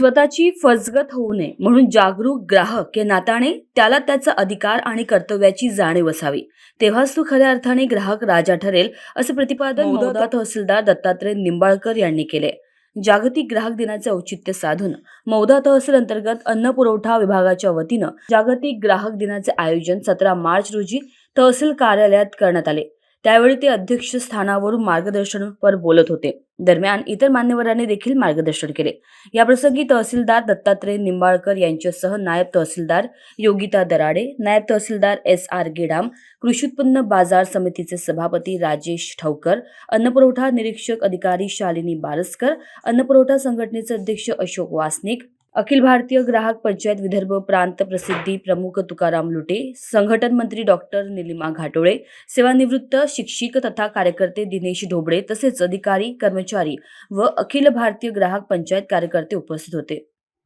स्वतःची फसगत होऊ नये म्हणून जागरूक ग्राहक या नात्याने त्याला त्याचा अधिकार आणि कर्तव्याची जाणीव असावी. तेव्हाच तो खऱ्या अर्थाने ग्राहक राजा ठरेल असं प्रतिपादन मौदा तहसीलदार दत्तात्रय निंबाळकर यांनी केले. जागतिक ग्राहक दिनाचे औचित्य साधून मौदा तहसील अंतर्गत अन्न पुरवठा विभागाच्या वतीनं जागतिक ग्राहक दिनाचे आयोजन सतरा मार्च रोजी तहसील कार्यालयात करण्यात आले. त्यावेळी ते अध्यक्ष स्थानावरून मार्गदर्शनपर बोलत होते. दरम्यान इतर मान्यवरांनी देखील मार्गदर्शन केले. याप्रसंगी तहसीलदार दत्तात्रय निंबाळकर यांच्यासह नायब तहसीलदार योगिता दराडे नायब तहसीलदार एस आर गेडाम कृषी उत्पन्न बाजार समितीचे सभापती राजेश ठवकर अन्नपुरवठा निरीक्षक अधिकारी शालिनी बारसकर अन्नपुरवठा संघटनेचे अध्यक्ष अशोक वासनिक अखिल भारतीय ग्राहक पंचायत विदर्भ प्रांत प्रसिद्धी प्रमुख तुकाराम लुटे संघटन मंत्री डॉक्टर निलिमा घाटोळे सेवानिवृत्त शिक्षक तथा कार्यकर्ते दिनेश ढोबळे तसेच अधिकारी कर्मचारी व अखिल भारतीय ग्राहक पंचायत कार्यकर्ते उपस्थित होते.